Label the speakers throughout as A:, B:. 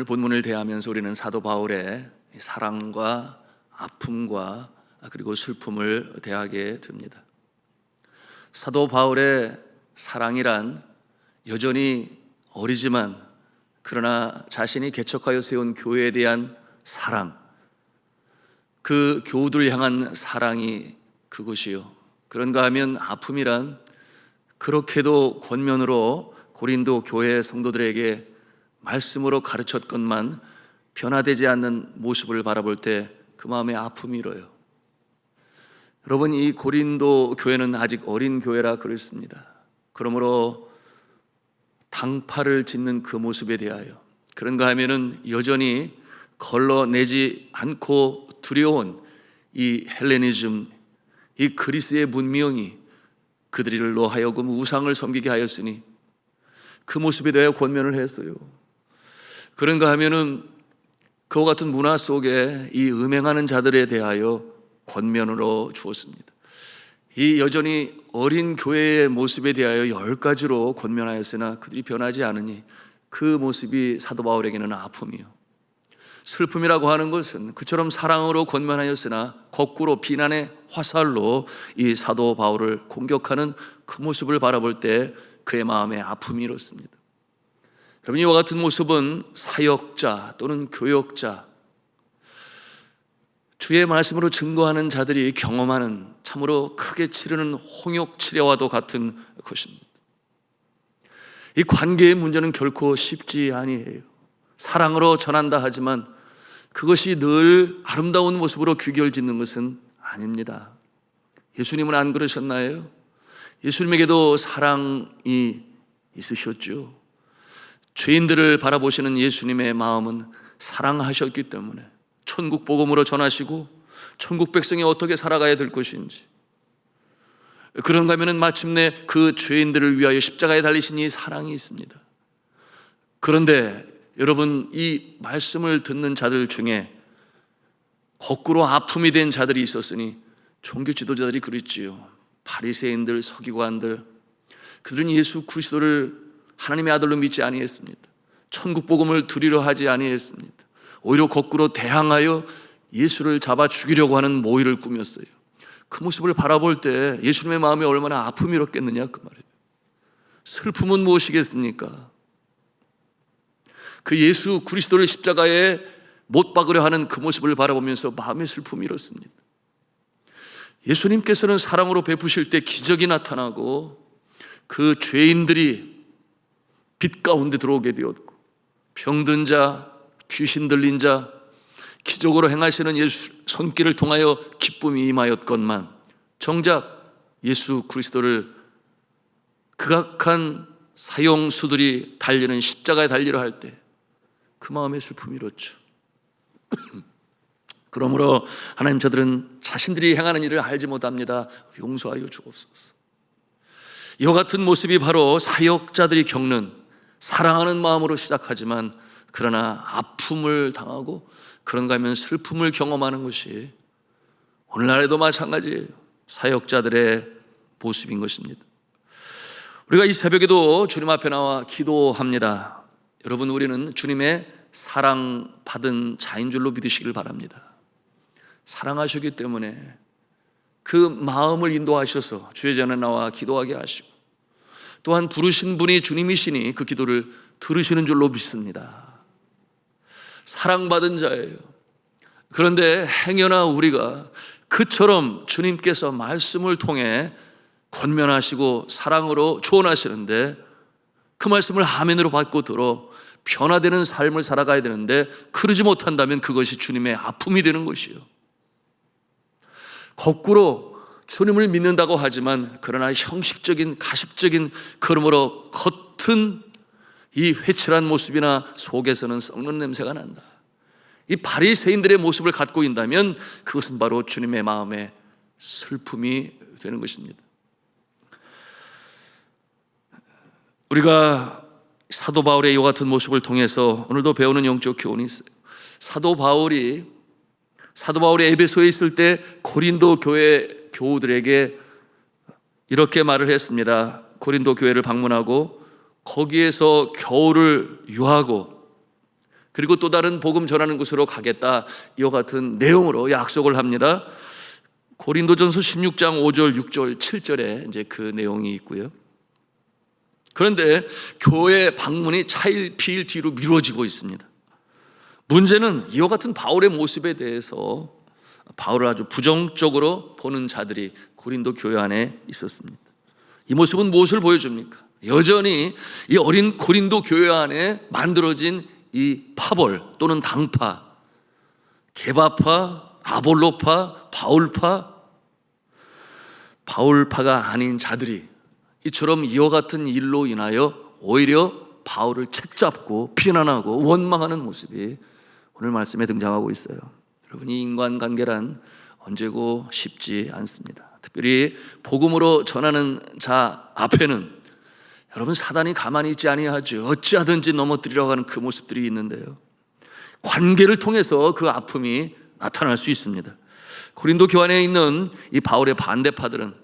A: 오늘 본문을 대하면서 우리는 사도 바울의 사랑과 아픔과 그리고 슬픔을 대하게 됩니다. 사도 바울의 사랑이란 여전히 어리지만 그러나 자신이 개척하여 세운 교회에 대한 사랑, 그 교우들 향한 사랑이 그것이요. 그런가 하면 아픔이란 그렇게도 권면으로 고린도 교회 성도들에게 말씀으로 가르쳤건만 변화되지 않는 모습을 바라볼 때 그 마음에 아픔이 일어요. 여러분 이 고린도 교회는 아직 어린 교회라 그랬습니다. 그러므로 당파를 짓는 그 모습에 대하여 그런가 하면은 여전히 걸러내지 않고 두려운 이 헬레니즘, 이 그리스의 문명이 그들로 하여금 우상을 섬기게 하였으니 그 모습에 대하여 권면을 했어요. 그런가 하면은 그와 같은 문화 속에 이 음행하는 자들에 대하여 권면으로 주었습니다. 이 여전히 어린 교회의 모습에 대하여 열 가지로 권면하였으나 그들이 변하지 않으니 그 모습이 사도 바울에게는 아픔이요. 슬픔이라고 하는 것은 그처럼 사랑으로 권면하였으나 거꾸로 비난의 화살로 이 사도 바울을 공격하는 그 모습을 바라볼 때 그의 마음에 아픔이 일었습니다. 여러분 이와 같은 모습은 사역자 또는 교역자 주의 말씀으로 증거하는 자들이 경험하는 참으로 크게 치르는 홍역 치료와도 같은 것입니다. 이 관계의 문제는 결코 쉽지 아니에요. 사랑으로 전한다 하지만 그것이 늘 아름다운 모습으로 귀결짓는 것은 아닙니다. 예수님은 안 그러셨나요? 예수님에게도 사랑이 있으셨죠. 죄인들을 바라보시는 예수님의 마음은 사랑하셨기 때문에 천국 복음으로 전하시고 천국 백성이 어떻게 살아가야 될 것인지 그런가 하면은 마침내 그 죄인들을 위하여 십자가에 달리신 이 사랑이 있습니다. 그런데 여러분 이 말씀을 듣는 자들 중에 거꾸로 아픔이 된 자들이 있었으니 종교 지도자들이 그랬지요. 바리새인들, 서기관들 그들은 예수 그리스도를 하나님의 아들로 믿지 아니했습니다. 천국 복음을 드리려 하지 아니했습니다. 오히려 거꾸로 대항하여 예수를 잡아 죽이려고 하는 모의를 꾸몄어요. 그 모습을 바라볼 때 예수님의 마음이 얼마나 아픔이 일었겠느냐 그 말이에요. 슬픔은 무엇이겠습니까? 그 예수 그리스도를 십자가에 못 박으려 하는 그 모습을 바라보면서 마음의 슬픔이 일었습니다. 예수님께서는 사랑으로 베푸실 때 기적이 나타나고 그 죄인들이 빛 가운데 들어오게 되었고 병든 자, 귀신 들린 자, 기적으로 행하시는 예수 손길을 통하여 기쁨이 임하였건만 정작 예수 그리스도를 극악한 사형수들이 달리는 십자가에 달리려 할 때 그 마음의 슬픔이 일었죠. 그러므로 하나님 저들은 자신들이 행하는 일을 알지 못합니다. 용서하여 주옵소서. 이와 같은 모습이 바로 사역자들이 겪는 사랑하는 마음으로 시작하지만 그러나 아픔을 당하고 그런가 하면 슬픔을 경험하는 것이 오늘날에도 마찬가지예요. 사역자들의 모습인 것입니다. 우리가 이 새벽에도 주님 앞에 나와 기도합니다. 여러분, 우리는 주님의 사랑받은 자인 줄로 믿으시길 바랍니다. 사랑하셨기 때문에 그 마음을 인도하셔서 주의 전에 나와 기도하게 하시고 또한 부르신 분이 주님이시니 그 기도를 들으시는 줄로 믿습니다. 사랑받은 자예요. 그런데 행여나 우리가 그처럼 주님께서 말씀을 통해 권면하시고 사랑으로 조언하시는데 그 말씀을 하면으로 받고 들어 변화되는 삶을 살아가야 되는데 그러지 못한다면 그것이 주님의 아픔이 되는 것이요. 거꾸로 주님을 믿는다고 하지만 그러나 형식적인 가식적인 그러므로 겉은 이 회칠한 모습이나 속에서는 썩는 냄새가 난다. 이 바리새인들의 모습을 갖고 있다면 그것은 바로 주님의 마음에 슬픔이 되는 것입니다. 우리가 사도 바울의 이 같은 모습을 통해서 오늘도 배우는 영적 교훈이 있어요. 사도 바울이 사도 바울이 에베소에 있을 때 고린도 교회 교우들에게 이렇게 말을 했습니다. 고린도 교회를 방문하고 거기에서 겨울을 유하고 그리고 또 다른 복음 전하는 곳으로 가겠다. 이와 같은 내용으로 약속을 합니다. 고린도전서 16장 5절, 6절, 7절에 이제 그 내용이 있고요. 그런데 교회 방문이 차일 피일 뒤로 미뤄지고 있습니다. 문제는 이와 같은 바울의 모습에 대해서 바울을 아주 부정적으로 보는 자들이 고린도 교회 안에 있었습니다. 이 모습은 무엇을 보여줍니까? 여전히 이 어린 고린도 교회 안에 만들어진 이 파벌 또는 당파, 개바파, 아볼로파, 바울파, 바울파가 아닌 자들이 이처럼 이와 같은 일로 인하여 오히려 바울을 책잡고 비난하고 원망하는 모습이 오늘 말씀에 등장하고 있어요. 여러분 이 인간관계란 언제고 쉽지 않습니다. 특별히 복음으로 전하는 자 앞에는 여러분 사단이 가만히 있지 아니하죠. 어찌하든지 넘어뜨리려고 하는 그 모습들이 있는데요. 관계를 통해서 그 아픔이 나타날 수 있습니다. 고린도 교환에 있는 이 바울의 반대파들은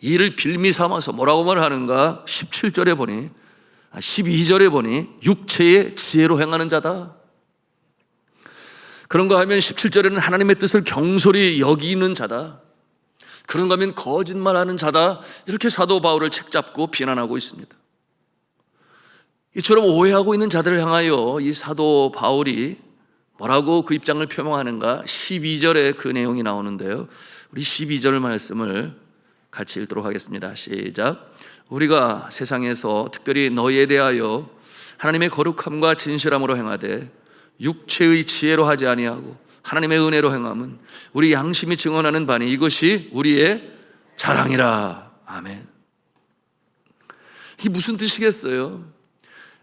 A: 이를 빌미 삼아서 뭐라고 말하는가? 17절에 보니 12절에 보니 육체의 지혜로 행하는 자다. 그런가 하면 17절에는 하나님의 뜻을 경솔히 여기는 자다. 그런가 하면 거짓말하는 자다. 이렇게 사도 바울을 책잡고 비난하고 있습니다. 이처럼 오해하고 있는 자들을 향하여 이 사도 바울이 뭐라고 그 입장을 표명하는가? 12절에 그 내용이 나오는데요. 우리 12절 말씀을 같이 읽도록 하겠습니다. 시작. 우리가 세상에서 특별히 너희에 대하여 하나님의 거룩함과 진실함으로 행하되 육체의 지혜로 하지 아니하고 하나님의 은혜로 행함은 우리 양심이 증언하는 바니 이것이 우리의 자랑이라. 아멘. 이게 무슨 뜻이겠어요?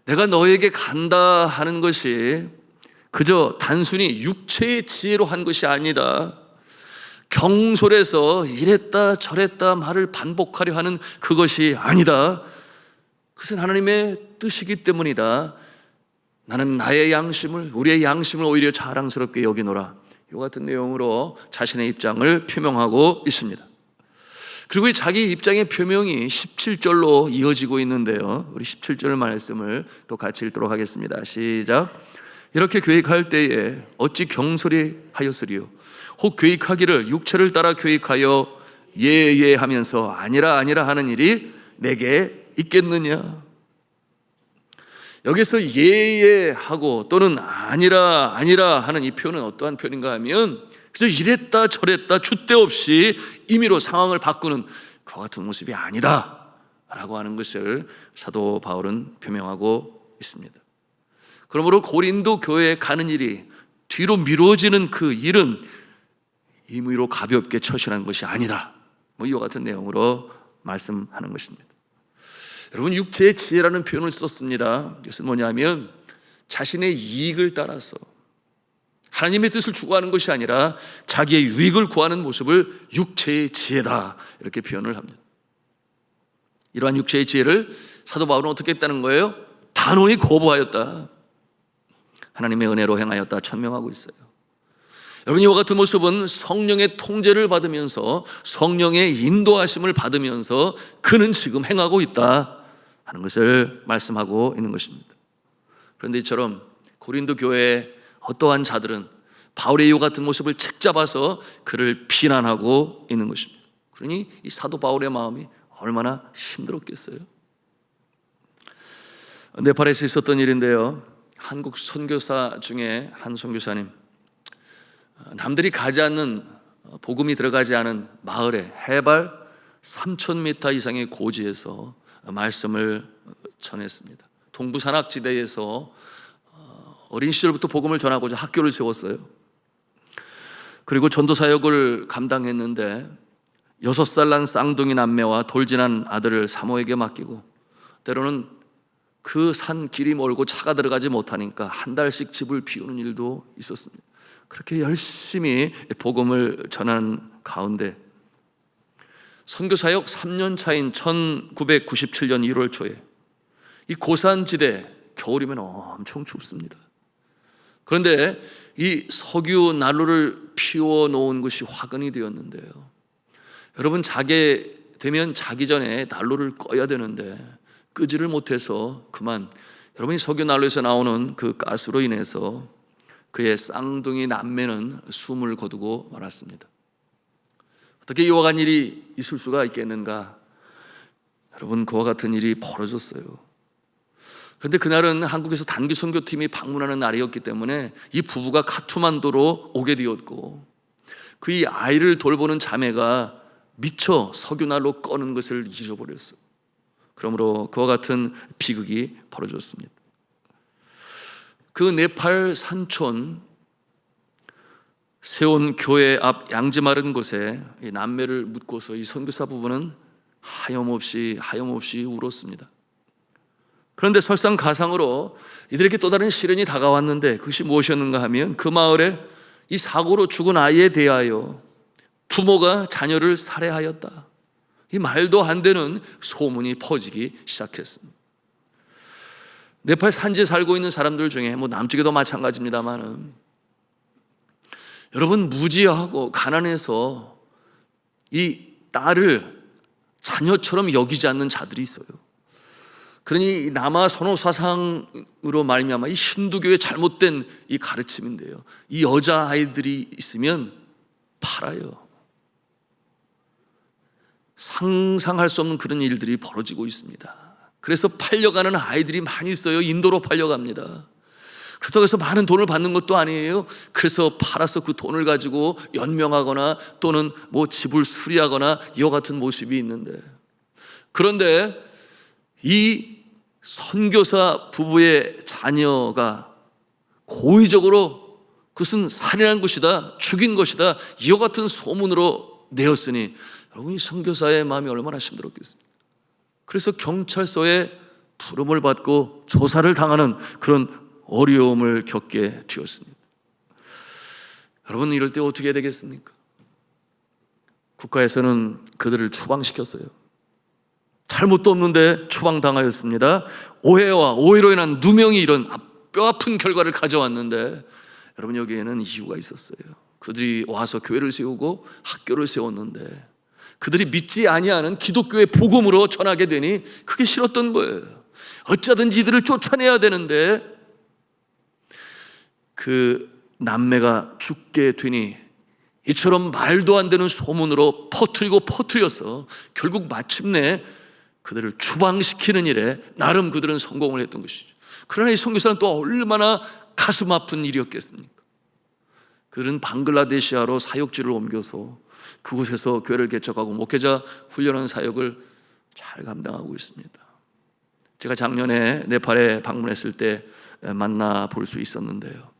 A: 내가 너에게 간다 하는 것이 그저 단순히 육체의 지혜로 한 것이 아니다. 경솔해서 이랬다 저랬다 말을 반복하려 하는 그것이 아니다. 그것은 하나님의 뜻이기 때문이다. 나는 나의 양심을 우리의 양심을 오히려 자랑스럽게 여기노라. 이 같은 내용으로 자신의 입장을 표명하고 있습니다. 그리고 이 자기 입장의 표명이 17절로 이어지고 있는데요. 우리 17절 말씀을 또 같이 읽도록 하겠습니다. 시작. 이렇게 계획할 때에 어찌 경솔히 하였으리요. 혹 계획하기를 육체를 따라 계획하여 예예 하면서 아니라 아니라 하는 일이 내게 있겠느냐? 여기서 예예 하고 또는 아니라 아니라 하는 이 표현은 어떠한 표현인가 하면 그래서 이랬다 저랬다 줏대 없이 임의로 상황을 바꾸는 그와 같은 모습이 아니다 라고 하는 것을 사도 바울은 표명하고 있습니다. 그러므로 고린도 교회에 가는 일이 뒤로 미뤄지는 그 일은 임의로 가볍게 처신한 것이 아니다. 뭐 이와 같은 내용으로 말씀하는 것입니다. 여러분 육체의 지혜라는 표현을 썼습니다. 이것은 뭐냐면 자신의 이익을 따라서 하나님의 뜻을 추구하는 것이 아니라 자기의 유익을 구하는 모습을 육체의 지혜다 이렇게 표현을 합니다. 이러한 육체의 지혜를 사도 바울은 어떻게 했다는 거예요? 단호히 거부하였다. 하나님의 은혜로 행하였다 천명하고 있어요. 여러분 이와 같은 모습은 성령의 통제를 받으면서 성령의 인도하심을 받으면서 그는 지금 행하고 있다 하는 것을 말씀하고 있는 것입니다. 그런데 이처럼 고린도 교회의 어떠한 자들은 바울의 이와 같은 모습을 책잡아서 그를 비난하고 있는 것입니다. 그러니 이 사도 바울의 마음이 얼마나 힘들었겠어요. 네팔에서 있었던 일인데요. 한국 선교사 중에 한 선교사님 남들이 가지 않는 복음이 들어가지 않은 마을에 해발 3,000m 이상의 고지에서 말씀을 전했습니다. 동부 산악 지대에서 어린 시절부터 복음을 전하고자 학교를 세웠어요. 그리고 전도 사역을 감당했는데 여섯 살 난 쌍둥이 남매와 돌진한 아들을 사모에게 맡기고 때로는 그 산 길이 멀고 차가 들어가지 못하니까 한 달씩 집을 비우는 일도 있었습니다. 그렇게 열심히 복음을 전한 가운데 선교 사역 3년 차인 1997년 1월 초에 이 고산지대 겨울이면 엄청 춥습니다. 그런데 이 석유 난로를 피워 놓은 것이 화근이 되었는데요. 여러분 자게 되면 자기 전에 난로를 꺼야 되는데 끄지를 못해서 그만 여러분이 석유 난로에서 나오는 그 가스로 인해서 그의 쌍둥이 남매는 숨을 거두고 말았습니다. 어떻게 이와 같은 일이 있을 수가 있겠는가? 여러분 그와 같은 일이 벌어졌어요. 그런데 그날은 한국에서 단기 선교팀이 방문하는 날이었기 때문에 이 부부가 카투만도로 오게 되었고 그이 아이를 돌보는 자매가 미처 석유난로 꺼는 것을 잊어버렸어. 그러므로 그와 같은 비극이 벌어졌습니다. 그 네팔 산촌 세운 교회 앞 양지 마른 곳에 이 남매를 묻고서 이 선교사 부부는 하염없이 하염없이 울었습니다. 그런데 설상가상으로 이들에게 또 다른 시련이 다가왔는데 그것이 무엇이었는가 하면 그 마을에 이 사고로 죽은 아이에 대하여 부모가 자녀를 살해하였다. 이 말도 안 되는 소문이 퍼지기 시작했습니다. 네팔 산지에 살고 있는 사람들 중에 뭐 남쪽에도 마찬가지입니다만은 여러분 무지하고 가난해서 이 딸을 자녀처럼 여기지 않는 자들이 있어요. 그러니 남아 선호 사상으로 말미암아 이 힌두교의 잘못된 이 가르침인데요. 이 여자 아이들이 있으면 팔아요. 상상할 수 없는 그런 일들이 벌어지고 있습니다. 그래서 팔려가는 아이들이 많이 있어요. 인도로 팔려갑니다. 그렇다고 해서 많은 돈을 받는 것도 아니에요. 그래서 팔아서 그 돈을 가지고 연명하거나 또는 뭐 집을 수리하거나 이와 같은 모습이 있는데 그런데 이 선교사 부부의 자녀가 고의적으로 그것은 살인한 것이다, 죽인 것이다, 이와 같은 소문으로 내었으니 여러분 이 선교사의 마음이 얼마나 힘들었겠습니까? 그래서 경찰서에 부름을 받고 조사를 당하는 그런 어려움을 겪게 되었습니다. 여러분 이럴 때 어떻게 되겠습니까? 국가에서는 그들을 추방시켰어요. 잘못도 없는데 추방당하였습니다. 오해와 오해로 인한 누명이 이런 뼈아픈 결과를 가져왔는데 여러분 여기에는 이유가 있었어요. 그들이 와서 교회를 세우고 학교를 세웠는데 그들이 믿지 아니하는 기독교의 복음으로 전하게 되니 그게 싫었던 거예요. 어쩌든지 이들을 쫓아내야 되는데 그 남매가 죽게 되니 이처럼 말도 안 되는 소문으로 퍼뜨리고 퍼뜨려서 결국 마침내 그들을 추방시키는 일에 나름 그들은 성공을 했던 것이죠. 그러나 이 선교사는 또 얼마나 가슴 아픈 일이었겠습니까? 그들은 방글라데시아로 사역지를 옮겨서 그곳에서 교회를 개척하고 목회자 훈련하는 사역을 잘 감당하고 있습니다. 제가 작년에 네팔에 방문했을 때 만나 볼 수 있었는데요.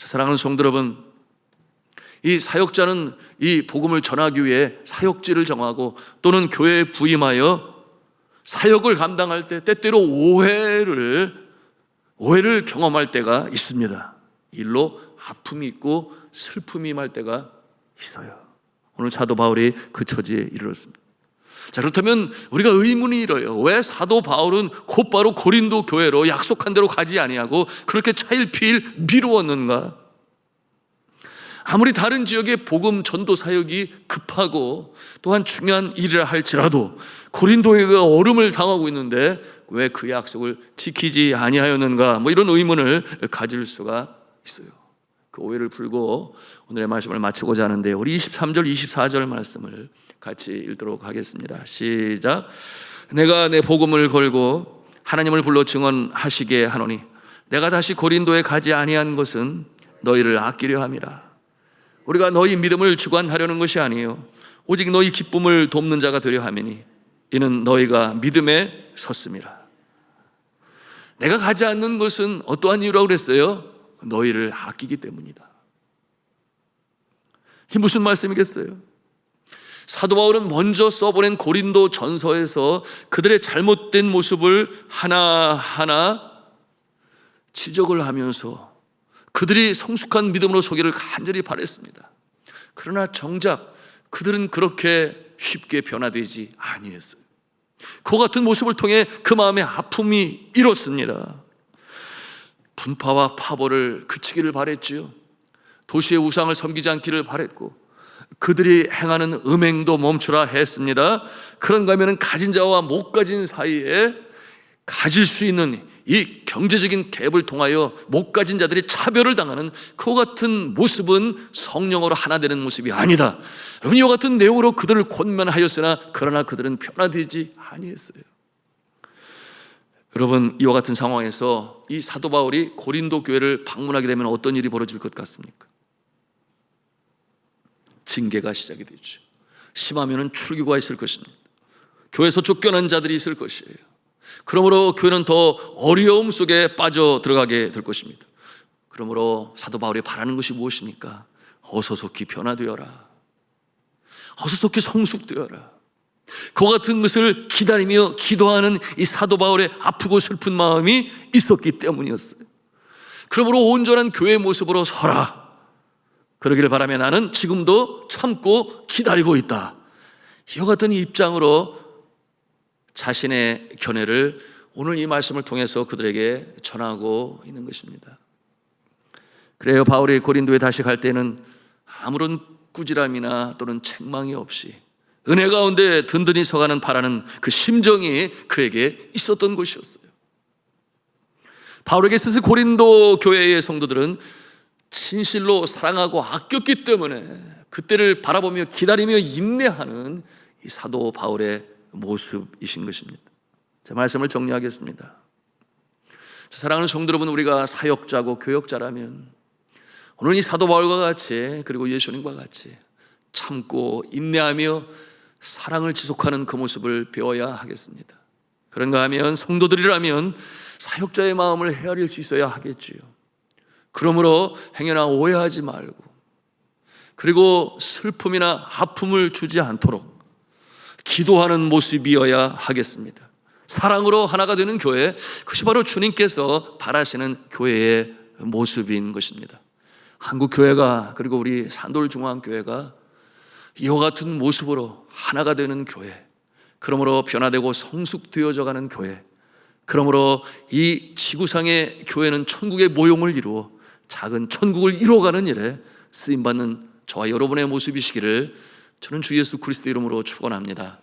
A: 자, 사랑하는 성도 여러분, 이 사역자는 이 복음을 전하기 위해 사역지를 정하고 또는 교회에 부임하여 사역을 감당할 때 때때로 오해를 오해를 경험할 때가 있습니다. 일로 아픔이 있고 슬픔이 임할 때가 있어요. 오늘 사도 바울이 그 처지에 이르렀습니다. 자, 그렇다면 우리가 의문이 일어요. 왜 사도 바울은 곧바로 고린도 교회로 약속한 대로 가지 아니하고 그렇게 차일피일 미루었는가? 아무리 다른 지역의 복음 전도 사역이 급하고 또한 중요한 일이라 할지라도 고린도회가 얼음을 당하고 있는데 왜 그 약속을 지키지 아니하였는가? 뭐 이런 의문을 가질 수가 있어요. 그 오해를 풀고 오늘의 말씀을 마치고자 하는데 우리 23절 24절 말씀을 같이 읽도록 하겠습니다. 시작. 내가 내 복음을 걸고 하나님을 불러 증언하시게 하노니 내가 다시 고린도에 가지 아니한 것은 너희를 아끼려 함이라. 우리가 너희 믿음을 주관하려는 것이 아니요 오직 너희 기쁨을 돕는 자가 되려 함이니 이는 너희가 믿음에 섰음이라. 내가 가지 않는 것은 어떠한 이유라고 그랬어요? 너희를 아끼기 때문이다. 이게 무슨 말씀이겠어요? 사도 바울은 먼저 써보낸 고린도 전서에서 그들의 잘못된 모습을 하나하나 지적을 하면서 그들이 성숙한 믿음으로 소개를 간절히 바랬습니다. 그러나 정작 그들은 그렇게 쉽게 변화되지 아니했어요. 그 같은 모습을 통해 그 마음의 아픔이 일었습니다. 분파와 파벌을 그치기를 바랬지요. 도시의 우상을 섬기지 않기를 바랬고 그들이 행하는 음행도 멈추라 했습니다. 그런가 하면 가진 자와 못 가진 사이에 가질 수 있는 이 경제적인 갭을 통하여 못 가진 자들이 차별을 당하는 그와 같은 모습은 성령으로 하나 되는 모습이 아니다. 여러분 이와 같은 내용으로 그들을 권면하였으나 그러나 그들은 변화되지 아니했어요. 여러분 이와 같은 상황에서 이 사도 바울이 고린도 교회를 방문하게 되면 어떤 일이 벌어질 것 같습니까? 징계가 시작이 되죠. 심하면은 출교가 있을 것입니다. 교회에서 쫓겨난 자들이 있을 것이에요. 그러므로 교회는 더 어려움 속에 빠져 들어가게 될 것입니다. 그러므로 사도 바울이 바라는 것이 무엇입니까? 어서 속히 변화되어라. 어서 속히 성숙되어라. 그와 같은 것을 기다리며 기도하는 이 사도 바울의 아프고 슬픈 마음이 있었기 때문이었어요. 그러므로 온전한 교회의 모습으로 서라. 그러기를 바라며 나는 지금도 참고 기다리고 있다. 이와 같은 입장으로 자신의 견해를 오늘 이 말씀을 통해서 그들에게 전하고 있는 것입니다. 그래요. 바울이 고린도에 다시 갈 때는 아무런 꾸지람이나 또는 책망이 없이 은혜 가운데 든든히 서가는 바라는 그 심정이 그에게 있었던 것이었어요. 바울에게 있어서 고린도 교회의 성도들은 진실로 사랑하고 아꼈기 때문에 그때를 바라보며 기다리며 인내하는 이 사도 바울의 모습이신 것입니다. 제 말씀을 정리하겠습니다. 사랑하는 성도 여러분, 우리가 사역자고 교역자라면 오늘 이 사도 바울과 같이 그리고 예수님과 같이 참고 인내하며 사랑을 지속하는 그 모습을 배워야 하겠습니다. 그런가 하면 성도들이라면 사역자의 마음을 헤아릴 수 있어야 하겠지요. 그러므로 행여나 오해하지 말고 그리고 슬픔이나 아픔을 주지 않도록 기도하는 모습이어야 하겠습니다. 사랑으로 하나가 되는 교회, 그것이 바로 주님께서 바라시는 교회의 모습인 것입니다. 한국 교회가 그리고 우리 산돌 중앙 교회가 이와 같은 모습으로 하나가 되는 교회, 그러므로 변화되고 성숙되어져 가는 교회, 그러므로 이 지구상의 교회는 천국의 모형을 이루어 작은 천국을 이루어가는 일에 쓰임 받는 저와 여러분의 모습이시기를 저는 주 예수 그리스도 이름으로 축원합니다.